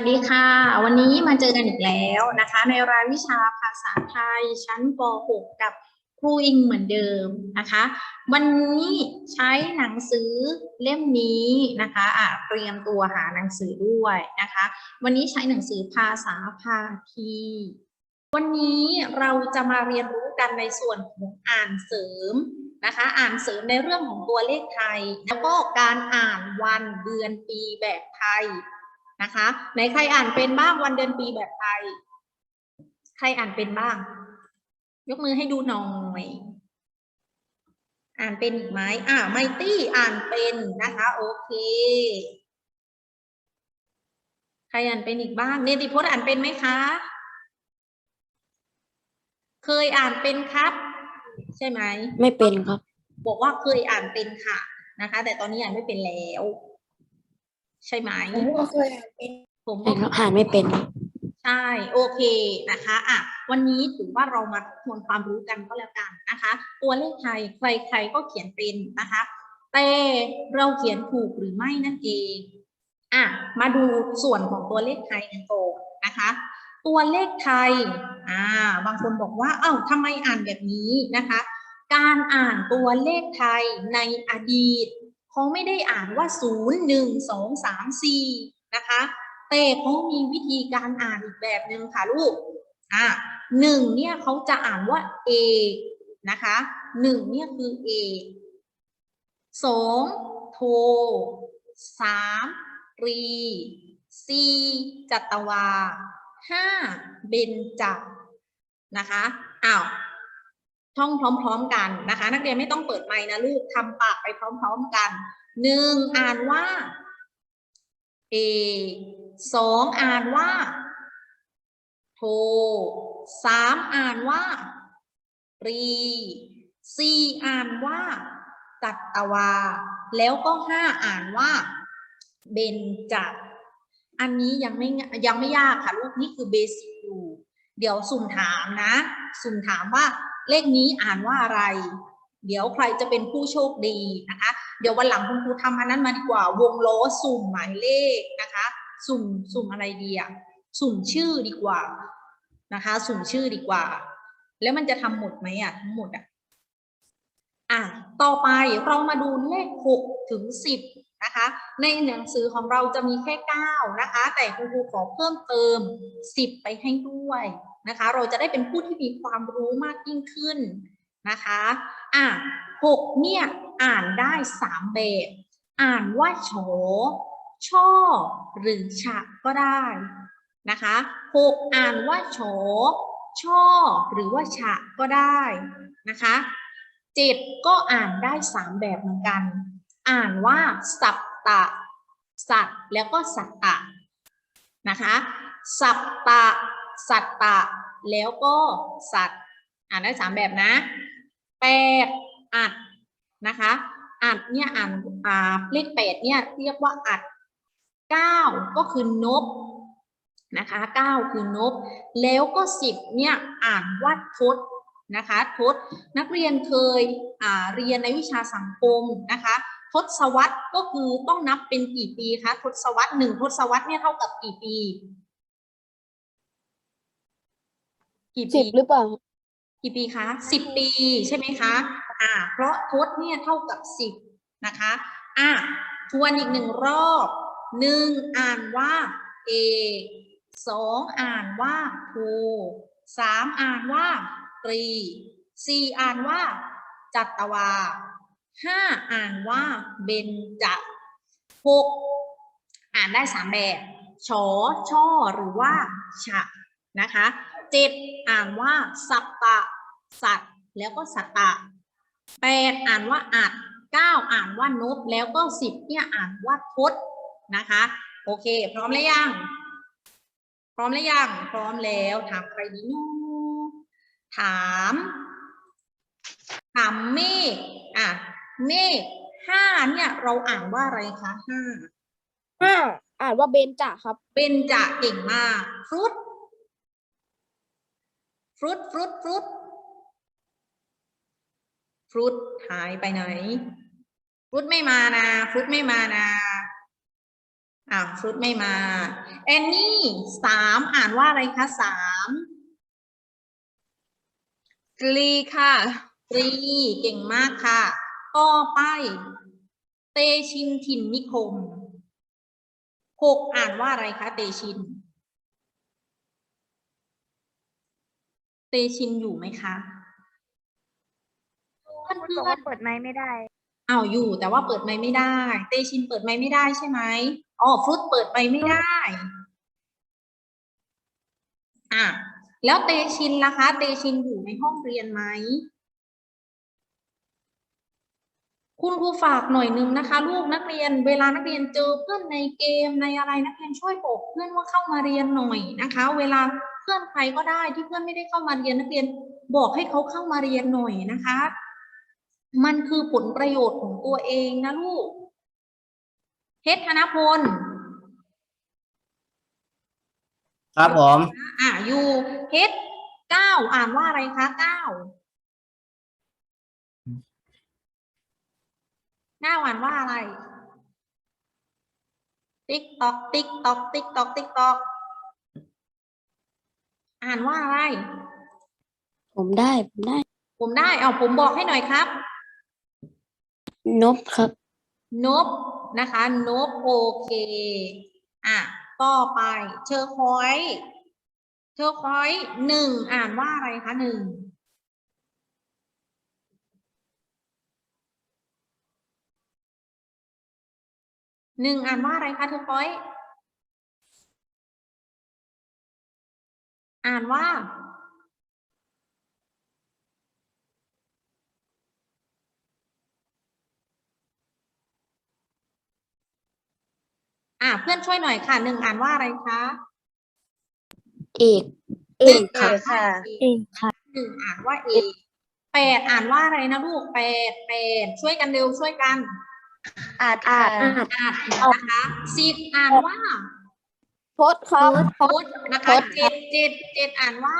วัสดีค่ะ วันนี้มาเจอกันอีกแล้วนะคะ ในรายวิชาภาษาไทยชั้นป .6 กับครูอิงเหมือนเดิมนะคะ วันนี้ใช้หนังสือเล่มนี้นะคะอะเตรียมตัวหาหนังสือด้วยนะคะ วันนี้ใช้หนังสือภาษาภาคีวันนี้เราจะมาเรียนรู้กันในส่วนของอ่านเสริมนะคะ อ่านเสริมในเรื่องของตัวเลขไทย แล้วก็การอ่านวันเดือนปีแบบไทย นะคะไหนใครอ่านเป็นบ้างวันเดือนปีแบบไทย ใครอ่านเป็นบ้าง ยกมือให้ดูหน่อยอ่านเป็นอีกไหมอ่าไมตี้อ่านเป็นนะคะ โอเค ใครอ่านเป็นอีกบ้าง เนติพจน์อ่านเป็นไหมคะ เคยอ่านเป็นครับ ใช่ไหม ไม่เป็นครับ บอกว่าเคยอ่านเป็นค่ะนะคะ แต่ตอนนี้อ่านไม่เป็นแล้ว ใช่ไหมผมก็เคยอ่านเป็นผมใช่ครับอ่านไม่เป็น ใช่ โอเคนะคะอะวันนี้ถือว่าเรามาทบทวนความรู้กันก็แล้วกันนะคะ ตัวเลขไทยใครๆก็เขียนเป็นนะคะ แต่เราเขียนถูกหรือไม่นั่นเองอะมาดูส่วนของตัวเลขไทยกันก่อนนะคะ ตัวเลขไทยอ่าบางคนบอกว่า เอ้าทำไมอ่านแบบนี้นะคะ การอ่านตัวเลขไทยในอดีต เขาไม่ได้อ่านว่าศูนย์หนึ่งสองสามสี่นะคะ แต่เขามีวิธีการอ่านอีกแบบหนึ่งค่ะลูก อะหนึ่งเนี่ยเขาจะอ่านว่าเอกนะคะหนึ่งเนี่ยคือเอกสองโทสามรีสี่จัตวาห้าเบญจนะคะอ้าว ท่องพร้อม ๆ กันนะคะ นักเรียนไม่ต้องเปิดไมค์นะลูกทำปากไปพร้อม ๆ กันหนึ่งอ่านว่าเอสองอ่านว่าโทสามอ่านว่ารีสี่อ่านว่าจัตวา แล้วก็ห้าอ่านว่าเบญจอันนี้ยังไม่ยังไม่ยากค่ะลูกนี่คือเบสิกอยู่ เดี๋ยวสุ่มถามนะ สุ่มถามว่า เลขนี้อ่านว่าอะไร เดี๋ยวใครจะเป็นผู้โชคดีนะคะ เดี๋ยววันหลังคุณครูทำอันนั้นมาดีกว่า วงล้อสุ่มหมายเลขนะคะ สุ่มสุ่มอะไรดีอะสุ่มชื่อดีกว่านะคะ สุ่มชื่อดีกว่า แล้วมันจะทำหมดไหมอะทั้งหมดอะอะ ต่อไปเรามาดูเลขหกถึงสิบ นะคะในหนังสือของเราจะมีแค่เก้านะคะ แต่คุณครูขอเพิ่มเติมสิบไปให้ด้วยนะคะ เราจะได้เป็นผู้ที่มีความรู้มากยิ่งขึ้นนะคะอะหกเนี่ยอ่านได้สามแบบ อ่านว่าโฉช่อ หรือฉะก็ได้นะคะหกอ่านว่าโฉช่อ หรือว่าฉะก็ได้นะคะเจ็ดก็อ่านได้สามแบบเหมือนกัน อ่านว่าสัปตะ สัตแล้วก็สัตตะนะคะสัปตะ สัตตะ แล้วก็สัตอ่านได้สามแบบนะแปดอัดนะคะอัดเนี่ยอ่านอ่าเลขแปดเนี่ยเรียกว่าอัดเก้าก็คือนบนะคะเก้าคือนบ แล้วก็สิบเนี่ยอ่านว่าทศนะคะทศนักเรียนเคยอ่าเรียนในวิชาสังคมนะคะ ทศวรรษก็คือต้องนับเป็นกี่ปีคะทศวรรษหนึ่งทศวรรษเนี่ยเท่ากับกี่ปี กี่สิปีบหรือเปล่า กี่ปีคะสิบปีใช่ไหมคะ อ่า เพราะทศเนี่ยเท่ากับสิบนะคะ อ่าทวนอีกหนึ่งรอบหนึ่งอ่านว่าเอกสองอ่านว่าโทสามอ่านว่าตรีสี่อ่านว่า จัตวา ห้าอ่านว่าเบญจะหกอ่านได้สามแบบชอช่อหรือว่าฉะนะคะเจ็ดอ่านว่าสัปตะ สัตว์ แล้วก็สัตตะแปดอ่านว่าอัดเก้าอ่านว่านบแล้วก็สิบเนี่ยอ่านว่าทศนะคะ โอเค พร้อมแล้วยังพร้อมแล้วยังพร้อมแล้วถามใครดีนาะถามถามเมฆอะ เมฆห้าเนี่ยเราอ่านว่าอะไรคะห้าห้าอ่านว่าเบนจ่าครับเป็นจะเก่งมากฟรุตฟรุตฟรุตฟรุตฟรุตหายไปไหนฟรุตไม่มานะฟรุตไม่มานะอ่าฟรุตไม่มาแอนนี่สามอ่านว่าอะไรคะสามกรีค่ะตรีเก่งมากค่ะ ต่อไป เตชินถิ่นนิคมหกอ่านว่าอะไรคะ เตชิน เตชินอยู่ไหมคะเพื่อนคุณบอกว่าเปิดไม้ไม่ได้อ้าวอยู่ แต่ว่าเปิดไมค์ไม่ได้ เตชินเปิดไมค์ไม่ได้ใช่ไหมอ๋อฟรุตเปิดไมค์ไม่ได้ อะแล้วเตชินล่ะคะ เตชินอยู่ในห้องเรียนไหม คุณครูฝากหน่อยนึงนะคะ ลูกนักเรียนเวลานักเรียนเจอเพื่อนในเกมในอะไรนักเรียนช่วยบอกเพื่อนว่าเข้ามาเรียนหน่อยนะคะ เวลาเพื่อนใครก็ได้ที่เพื่อนไม่ได้เข้ามาเรียนนักเรียนบอกให้เขาเข้ามาเรียนหน่อยนะคะ มันคือผลประโยชน์ของตัวเองนะลูกเฮดธนพลครับผม อะอยู่เฮดเก้าอ่านว่าอะไรคะเก้า เก้าอ่านว่าอะไร ติ๊กตอก ติ๊กตอก ติ๊กตอก ติ๊กตอก อ่านว่าอะไร ผมได้ ผมได้ ผมได้ เอาผมบอกให้หน่อยครับ นบครับ นบนะคะ นบโอเค อะ ต่อไป เชอร์คอย เชอร์คอยหนึ่ง อ่านว่าอะไรคะหนึ่ง หนึ่งอ่านว่าอะไรคะเชอร์คอย อ่านว่า อะเพื่อนช่วยหน่อยค่ะหนึ่งอ่านว่าอะไรคะเอกเอกค่ะเอกค่ะหนึ่งอ่านว่าเอกแปดอ่านว่าอะไรนะลูกแปดแปดช่วยกันเร็วช่วยกัน อาจอาจอ่านนะคะสิบอ่านว่าพดครับพดนะคะเจ็ดเจ็ดเจ็ดอ่านว่า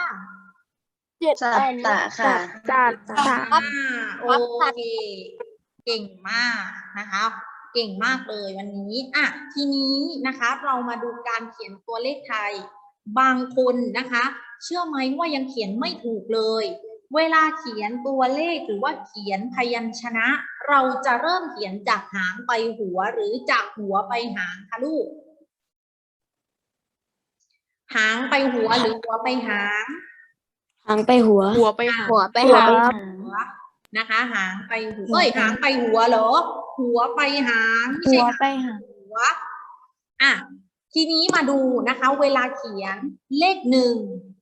เจ็ดจัดตะค่ะจัดตะอ่าโอเคเก่งมากนะคะ เก่งมากเลยวันนี้อะทีนี้นะคะ เรามาดูการเขียนตัวเลขไทย บางคนนะคะ เชื่อไหมว่ายังเขียนไม่ถูกเลย เวลาเขียนตัวเลขหรือว่าเขียนพยัญชนะ เราจะเริ่มเขียนจากหางไปหัวหรือจากหัวไปหางคะลูก หางไปหัวหรือหัวไปหาง หางไปหัว หัวไปหาหัวไปหัวหางไปหัวนะคะ หางไปหัวเอ้ยหางไปหัวเหรอ หัวไปหางไม่หัใช่วหางไปหางหัวอะทีนี้มาดูนะคะ เวลาเขียนเลขหนึ่ง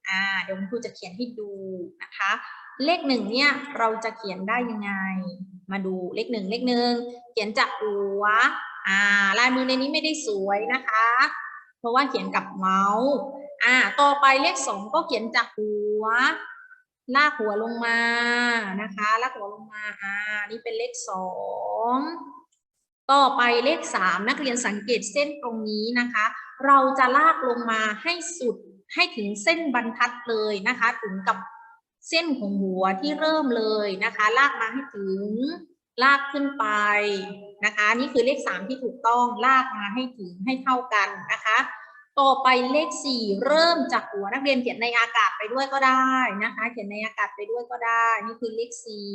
อ่า เดี๋ยวคุณครูจะเขียนให้ดูนะคะ เลขหนึ่งเนี่ย เราจะเขียนได้ยังไง มาดูเลขหนึ่งเลขหนึ่งเขียนจากหัว อ่า ลายมือในนี้ไม่ได้สวยนะคะ เพราะว่าเขียนกับเมาส์อ่า ต่อไปเลขสองก็เขียนจากหัว ลากหัวลงมานะคะ ลากหัวลงมา อ่า นี่เป็นเลขสองต่อไปเลขสามนักเรียนสังเกตเส้นตรงนี้นะคะ เราจะลากลงมาให้สุดให้ถึงเส้นบรรทัดเลยนะคะ ถึงกับ เส้นของหัวที่เริ่มเลยนะคะ ลากมาให้ถึง ลากขึ้นไปนะคะ นี่คือเลขสามที่ถูกต้องลากมาให้ถึงให้เท่ากันนะคะ ต่อไปเลขสี่เริ่มจากหัวนักเรียนเขียนในอากาศไปด้วยก็ได้นะคะ เขียนในอากาศไปด้วยก็ได้ นี่คือเลขสี่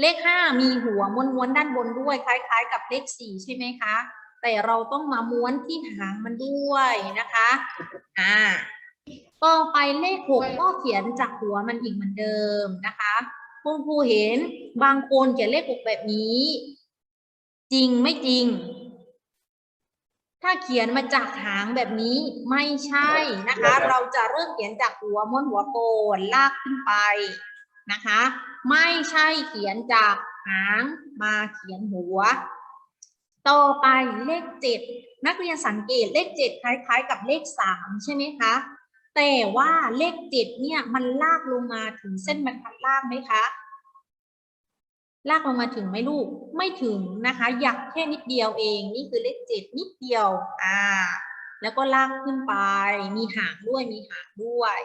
เลขห้ามีหัวม้วนๆด้านบนด้วยคล้าย ๆ กับเลขสี่ใช่ไหมคะแต่เราต้องมาม้วนที่หางมันด้วยนะคะ อ่า ต่อไปเลขหกก็เขียนจากหัวมันอีกเหมือนเดิมนะคะคุณครูเห็นบางคนเขียนเลขหกแบบนี้ จริงไม่จริง ถ้าเขียนมาจากหางแบบนี้ไม่ใช่นะคะ เราจะเริ่มเขียนจากหัวม้วนหัวโกนลากขึ้นไปนะคะ ไม่ใช่เขียนจากหางมาเขียนหัว ต่อไปเลขเจ็ดนักเรียนสังเกตเลขเจ็ดคล้าย ๆ กับเลขสามใช่ไหมคะ แต่ว่าเลขเจ็ดเนี่ยมันลากลงมาถึงเส้นบรรทัดล่างไหมคะ ลากลงมาถึงไหมลูก ไม่ถึงนะคะหยักแค่นิดเดียวเอง นี่คือเลขเจ็ดนิดเดียว อ่า แล้วก็ลากขึ้นไป มีหางด้วย มีหางด้วย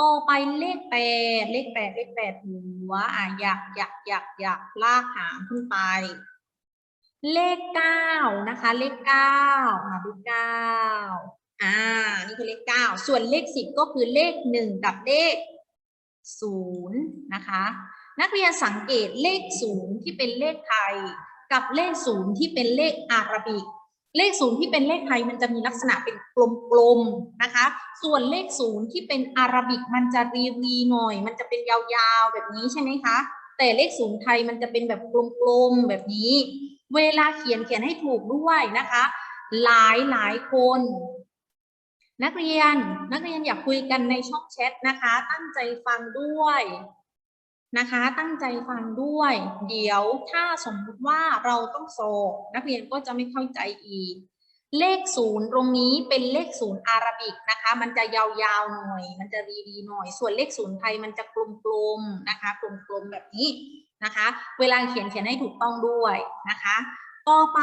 ต่อไปเลขแปดเลขแปดเลขแปดหัวอะหยักหยักหยักหยักลากหางขึ้นไป เลขเก้านะคะ เลขเก้าอ่าเลขเก้า อ่า นี่คือเลขเก้า ส่วนเลขสิบก็คือเลขหนึ่งกับเลขศูนย์นะคะ นักเรียนสังเกตเลขศูนย์ที่เป็นเลขไทย กับเลขศูนย์ที่เป็นเลขอาราบิก เลขศูนย์ที่เป็นเลขไทยมันจะมีลักษณะเป็นกลมๆนะคะ ส่วนเลขศูนย์ที่เป็นอาราบิกมันจะรีวีหน่อย มันจะเป็นยาวๆแบบนี้ใช่ไหมคะ แต่เลขศูนย์ไทยมันจะเป็นแบบกลมๆแบบนี้ เวลาเขียนเขียนให้ถูกด้วยนะคะ หลายหลายคน นักเรียนนักเรียนอยากคุยกันในช่องแชทนะคะ ตั้งใจฟังด้วยนะคะ ตั้งใจฟังด้วย เดี๋ยวถ้าสมมุติว่าเราต้องสอบนักเรียนก็จะไม่เข้าใจอีก เลขศูนย์ตรงนี้เป็นเลขศูนย์อาราบิกนะคะ มันจะยาวๆหน่อย มันจะรีๆหน่อย ส่วนเลขศูนย์ไทยมันจะกลมๆนะคะกลมๆแบบนี้นะคะ เวลาเขียนเขียนให้ถูกต้องด้วยนะคะ ต่อไป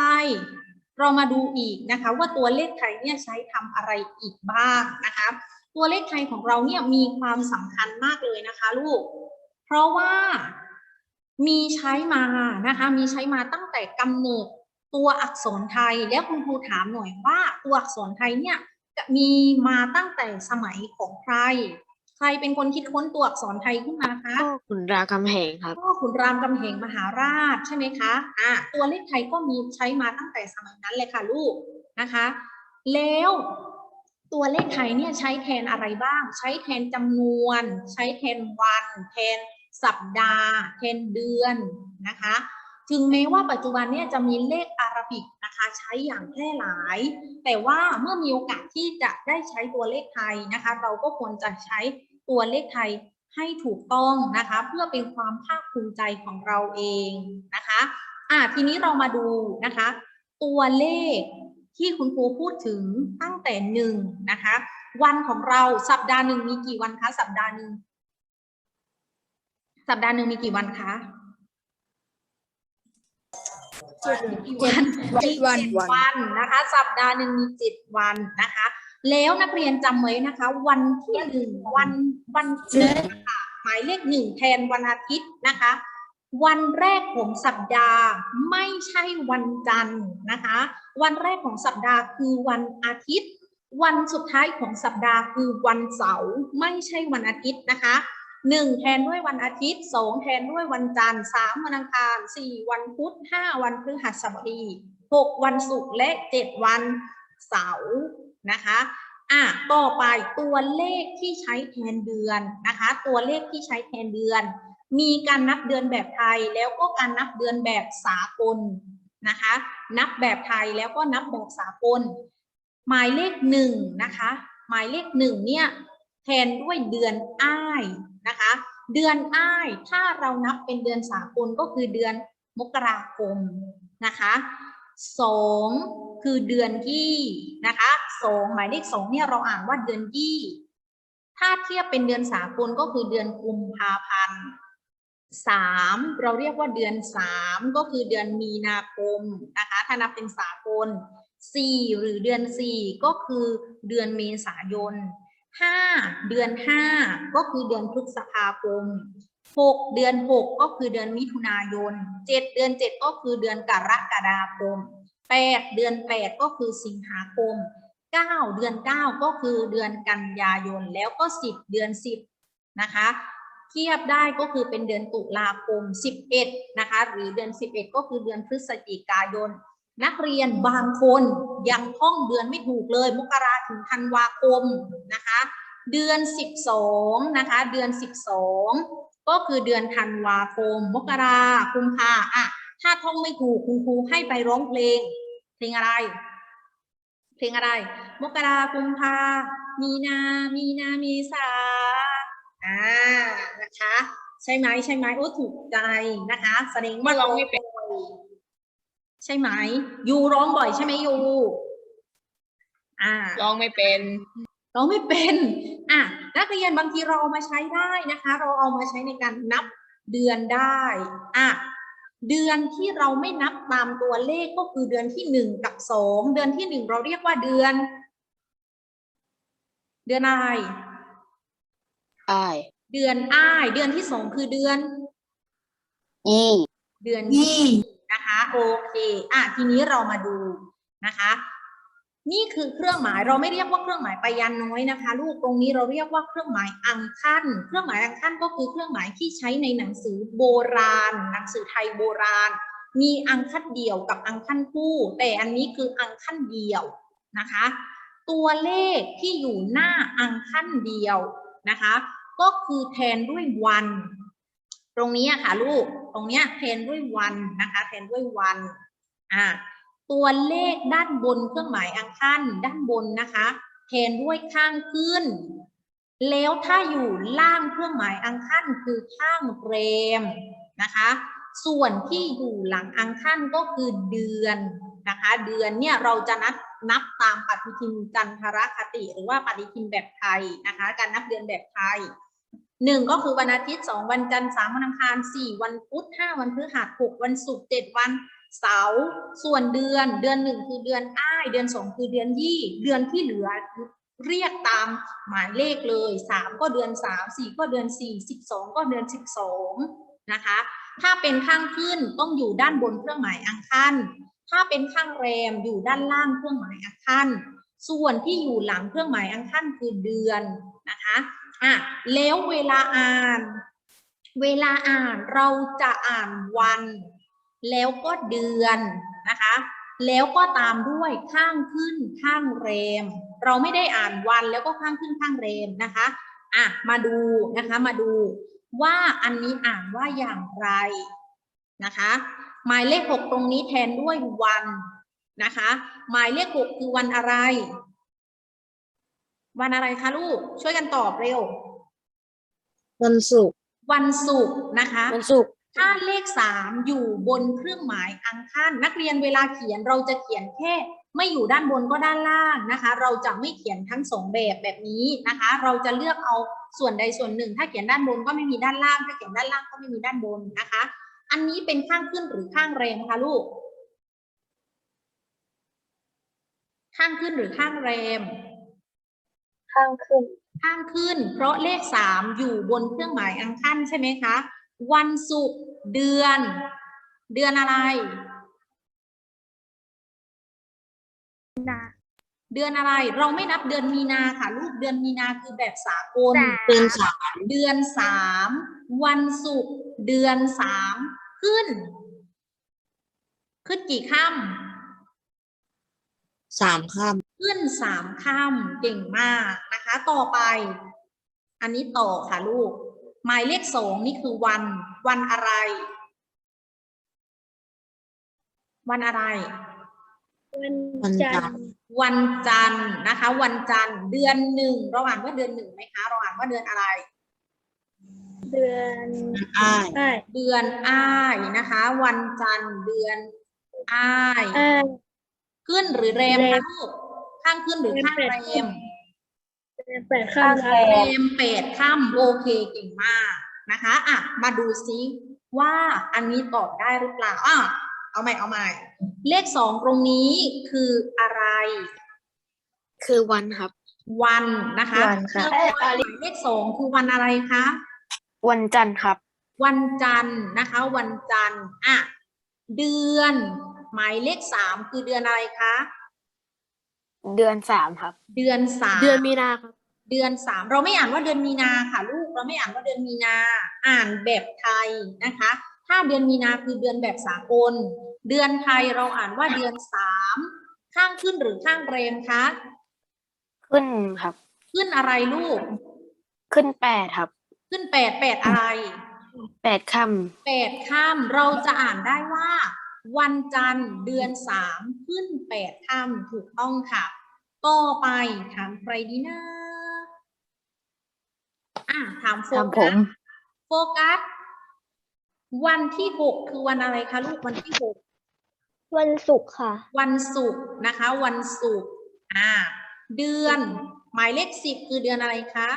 เรามาดูอีกนะคะ ว่าตัวเลขไทยเนี่ยใช้ทำอะไรอีกบ้างนะคะ ตัวเลขไทยของเราเนี่ยมีความสำคัญมากเลยนะคะลูก เพราะว่ามีใช้มานะคะมีใช้มาตั้งแต่กำเนิดตัวอักษรไทยแล้วคุณครูถามหน่อยว่าตัวอักษรไทยเนี่ยมีมาตั้งแต่สมัยของใคร ใครเป็นคนคิดค้นตัวอักษรไทยขึ้นมาคะพ่อขุนรามคำแหงครับพ่อขุนรามคำแหงมหาราชใช่ไหมคะอ่าตัวเลขไทยก็มีใช้มาตั้งแต่สมัยนั้นเลยค่ะลูกนะคะ แล้วตัวเลขไทยเนี่ยใช้แทนอะไรบ้าง ใช้แทนจำนวน ใช้แทนวัน แทนสัปดาห์ แทนเดือนนะคะ ถึงแม้ว่าปัจจุบันเนี่ยจะมีเลขอาราบิกนะคะใช้อย่างแพร่หลาย แต่ว่าเมื่อมีโอกาสที่จะได้ใช้ตัวเลขไทยนะคะ เราก็ควรจะใช้ตัวเลขไทยให้ถูกต้องนะคะ เพื่อเป็นความภาคภูมิใจของเราเองนะคะอะทีนี้เรามาดูนะคะ ตัวเลขที่คุณครูพูดถึงตั้งแต่หนึ่งนะคะ วันของเราสัปดาห์หนึ่งมีกี่วันคะสัปดาห์หนึ่งสัปดาห์หนึ่งมีกี่วันคะ เจ็ดวันเจ็ดวันนะคะ สัปดาห์หนึ่งมีเจ็ดวันนะคะ แล้วนักเรียนจำไว้นะคะ วันที่หนึ่งวันวันหนึ่งค่ะหมายเลขหนึ่งแทนวันอาทิตย์นะคะ วันแรกของสัปดาห์ไม่ใช่วันจันทร์นะคะ วันแรกของสัปดาห์คือวันอาทิตย์ วันสุดท้ายของสัปดาห์คือวันเสาร์ไม่ใช่วันอาทิตย์นะคะ หนึ่งแทนด้วยวันอาทิตย์สองแทนด้วยวันจันทร์สามวันอังคารสี่วันพุธห้าวันพฤหัสบดีหกวันศุกร์และเจ็ดวันเสาร์นะคะอะต่อไปตัวเลขที่ใช้แทนเดือนนะคะ ตัวเลขที่ใช้แทนเดือน มีการนับเดือนแบบไทยแล้วก็การนับเดือนแบบสากลนะคะ นับแบบไทยแล้วก็นับแบบสากล หมายเลขหนึ่งนะคะ หมายเลขหนึ่งเนี่ยแทนด้วยเดือนอ้าย นะคะ เดือนอ้ายถ้าเรานับเป็นเดือนสากลก็คือเดือนมกราคมนะคะสองคือเดือนยี่นะคะสองหมายเลขสองเนี่ยเราอ่านว่าเดือนยี่ถ้าเทียบเป็นเดือนสากลก็คือเดือนกุมภาพันธ์สามเราเรียกว่าเดือนสามก็คือเดือนมีนาคมนะคะถ้านับเป็นสากลสี่หรือเดือนสี่ก็คือเดือนเมษายน ห้าเดือนห้าก็คือเดือนพฤษภาคมหกเดือนหกก็คือเดือนมิถุนายนเจ็ดเดือนเจ็ดก็คือเดือนกรกฎาคมแปดเดือนแปดก็คือสิงหาคมเก้าเดือนเก้าก็คือเดือนกันยายน แล้วก็สิบเดือนสิบนะคะเทียบได้ก็คือเป็นเดือนตุลาคมสิบเอ็ดนะคะ หรือเดือนสิบเอ็ดก็คือเดือนพฤศจิกายน นักเรียนบางคนยังท่องเดือนไม่ถูกเลย มกราถึงธันวาคมนะคะ เดือนสิบสองนะคะ เดือนสิบสองก็คือเดือนธันวาคม มกราคุมภาอะถ้าท่องไม่ถูกคุณครูให้ไปร้องเพลง เพลงอะไร เพลงอะไร มกราคุมภามีนา มีนาเมีสาอ่านะคะ ใช่ไหมใช่ไหมโอ้ถูกใจนะคะ แสดงว่าร้องไม่เป็น ใช่ไหมยูร้องบ่อยใช่ไหมยูอ่าร้องไม่เป็นร้องไม่เป็นอะนักเรียนบางทีเราเอามาใช้ได้นะคะ เราเอามาใช้ในการนับเดือนได้อะเดือนที่เราไม่นับตามตัวเลขก็คือเดือนที่หนึ่งกับสองเดือนที่หนึ่งเราเรียกว่าเดือน เดือนอะไรอ้ายเดือนอ้าย เดือนที่สองคือเดือน ยี่ เดือนยี่นนะคะ โอเคอะทีนี้เรามาดูนะคะ นี่คือเครื่องหมายเราไม่เรียกว่าเครื่องหมายไปยันน้อยนะคะ ลูกตรงนี้เราเรียกว่าเครื่องหมายอังคันเครื่องหมายอังคันก็คือเครื่องหมายที่ใช้ในหนังสือโบราณ หนังสือไทยโบราณ มีอังคันเดี่ยวกับอังคันคู่ แต่อันนี้คืออังคันเดียวนะคะ ตัวเลขที่อยู่หน้าอังคันเดียวนะคะ ก็คือแทนด้วยวัน ตรงนี้อะค่ะลูก ตรงเนี้ยแทนด้วยวันนะคะแทนด้วยวันอ่าตัวเลขด้านบนเครื่องหมายอังคันด้านบนนะคะแทนด้วยข้างขึ้น แล้วถ้าอยู่ล่างเครื่องหมายอังคันคือข้างเรมนะคะ ส่วนที่อยู่หลังอังคันก็คือเดือนนะคะ เดือนเนี่ยเราจะนับนับตามปฏิทินจันทรคติ หรือว่าปฏิทินแบบไทยนะคะ การนับเดือนแบบไทย หนึ่งก็คือวันอาทิตย์สองวันจันทร์สามวันอังคารสี่วันพุธห้าวันพฤหัสหกวันศุกร์เจ็ดวันเสาร์ส่วนเดือนเดือนหนึ่งคือเดือนอ้าย เดือนสองคือเดือนยี่ เดือนที่เหลือเรียกตามหมายเลขเลยสามก็เดือนสามสี่ก็เดือนสี่สิบสองก็เดือนสิบสองนะคะ ถ้าเป็นข้างขึ้นต้องอยู่ด้านบนเครื่องหมายอังคันถ้าเป็นข้างแรมอยู่ด้านล่างเครื่องหมายอังคันส่วนที่อยู่หลังเครื่องหมายอังคันคือเดือนนะคะ อะแล้วเวลาอ่าน เวลาอ่านเราจะอ่านวัน แล้วก็เดือนนะคะ แล้วก็ตามด้วยข้างขึ้นข้างเรม เราไม่ได้อ่านวันแล้วก็ข้างขึ้นข้างเรมนะคะอะมาดูนะคะมาดูว่าอันนี้อ่านว่าอย่างไรนะคะ หมายเลขหกตรงนี้แทนด้วยวันนะคะ หมายเลขหกคือวันอะไร วันอะไรคะลูก ช่วยกันตอบเร็ว วันศุกร์วันศุกร์นะคะ วันศุกร์ถ้าเลขสามอยู่บนเครื่องหมายอังคันนักเรียนเวลาเขียนเราจะเขียนแค่ไม่อยู่ด้านบนก็ด้านล่างนะคะ เราจะไม่เขียนทั้งสองแบบแบบนี้นะคะ เราจะเลือกเอาส่วนใดส่วนหนึ่ง ถ้าเขียนด้านบนก็ไม่มีด้านล่าง ถ้าเขียนด้านล่างก็ไม่มีด้านบนนะคะ อันนี้เป็นข้างขึ้นหรือข้างแรมคะลูก ข้างขึ้นหรือข้างแรม ข้างขึ้น ข้างขึ้น เพราะเลขสามอยู่บนเครื่องหมายอังคันใช่ไหมคะ วันศุกร์เดือน เดือนอะไรเดือนอะไร เราไม่นับเดือนมีนาค่ะ ลูกเดือนมีนาคือแบบสากล เดือนสามเดือนสามวันศุกร์เดือนสามขึ้น ขึ้นกี่ค่ำ สามค่ ขึ้นสามค่ำเก่งมากนะคะ ต่อไป อันนี้ต่อค่ะลูก หมายเลขสองนี่คือวัน วันอะไร วันอะไรำวันจันทร์วันจันทร์นะคะ วันจันทร์เดือนหนึ่งเราอ่านว่าเดือนหนึ่งไหมคะเราอ่านว่าเดือนอะไร เดือนอ้ายได้เดือนอ้ายนะคะ วันจันทร์เดือนอ้ายอ่าขึ้นหรือแรมแรคะมลูก ข้างขึ้นหรือข้างแรมเดือนแปดข้ามครัเรบมแปดค่ำโอเคเก่งมากนะคะอะมาดูซิว่าอันนี้ตอบได้หรือเปล่าอะเอาใหม่เอาใหม่ เลขสองตรงนี้คืออะไร คือวันครับ วันนะคะวันค่ะแล้วก็หมายเลขสองคือวันอะไรคะวันจันทร์ครับ วันจันทร์นะคะ วันจันทร์อะเดือน หมายเลขสามคือเดือนอะไรคะ เดือนสามครับ เดือนสามเดือนมีนาครับ เดือนสามเราไม่อ่านว่าเดือนมีนาค่ะ ลูกเราไม่อ่านว่าเดือนมีนา อ่านแบบไทยนะคะ ถ้าเดือนมีนาคือเดือนแบบสากล เดือนไทยเราอ่านว่าเดือนสามข้างขึ้นหรือข้างเรมคะขึ้นครับ ขึ้นอะไรลูก ขึ้นแปดครับ ขึ้นแปดแปดอะไรแปดค่แปดข้ามเราจะอ่านได้ว่า วันจันทร์เดือนสามขึ้นแปดข้ามถูกต้องค่ะ ต่อไปถามใครดีนะอะถามโฟำครับผกัสมโฟกัส วันที่หกคือวันอะไรคะลูกวันที่หกวันศุกร์ค่ะ วันศุกร์นะคะ วันศุกร์อ่า เดือน หมายเลขสิบคือเดือนอะไรคะ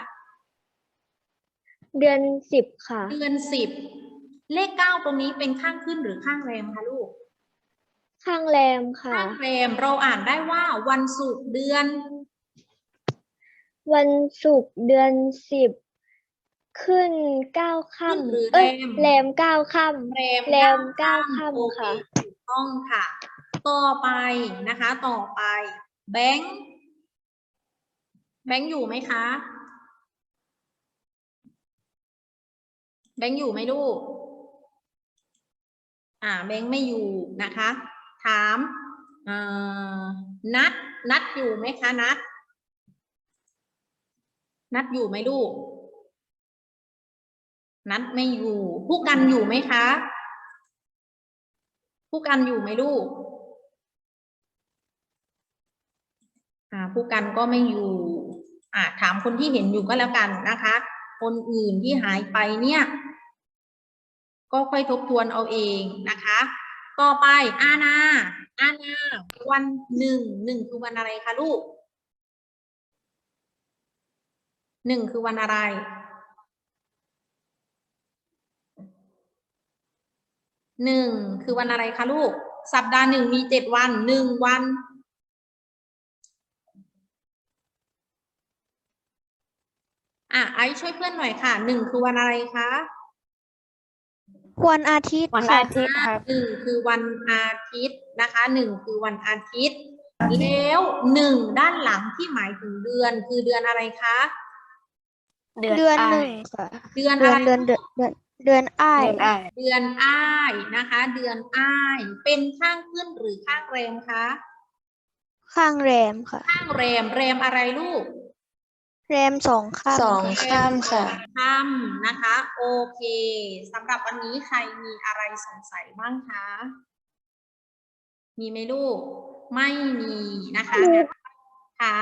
เดือนสิบค่ะ เดือนสิบเลขเก้าตรงนี้เป็นข้างขึ้นหรือข้างแรมคะลูก ข้างแรมค่ะ ข้างแรมเราอ่านได้ว่าวันศุกร์เดือน วันศุกร์เดือนสิบขึ้นเก้าขึ้นหรือค่ำเอ้ยแรม แรมเก้าค่แรมแรมเก้าค่ำโอเคค่ะ ถูกต้องค่ะ ต่อไปนะคะ ต่อไป แบงค์แบงค์อยู่ไหมคะ แบงค์อยู่ไหมลูก อ่า แบงค์ไม่อยู่นะคะ ถามเอ่อนัดนัดอยู่ไหมคะนัด นัดอยู่ไหมลูก นัดไม่อยู่ ผู้กันอยู่ไหมคะ ผู้กันอยู่ไหมลูกอ่าผู้กันก็ไม่อยู่อ่าถามคนที่เห็นอยู่ก็แล้วกันนะคะ คนอื่นที่หายไปเนี่ย ก็ค่อยทบทวนเอาเองนะคะ ต่อไปอาณาอาณาวันหนึ่งหนึ่งคือวันอะไรคะลูกหนึ่งคือวันอะไรหนึ่งคือวันอะไรคะลูก สัปดาห์หนึ่งมีเจ็ดวันหนึ่งวัน อะไอช่วยเพื่อนหน่อยค่ะหนึ่งคือวันอะไรคะ วันอาทิตย์วันค่ะอาทิตย์ครับหนึ่งคือวันอาทิตย์นะคะหนึ่งคือวันอาทิตย์ แล้วหนึ่งด้านหลังที่หมายถึงเดือนคือเดือนอะไรคะเดือนเดือนอ้าหยนึ่งค่ะเดือนเดือะอนไรเดือนเดือนเดือนเดือนอ้ายเดือนอ้ายเดือนอ้ายนะคะ เดือนอ้าย เป็นข้างขึ้นหรือข้างแรมคะข้างแรมค่ะ ข้างแรมแรมอะไรลูก แรมสองข้างสองข้ามค่ะค่ำนะคะ โอเคสำหรับวันนี้ใครมีอะไรสงสัยบ้างคะ มีไหมลูก ไม่มีนะคะค่ะ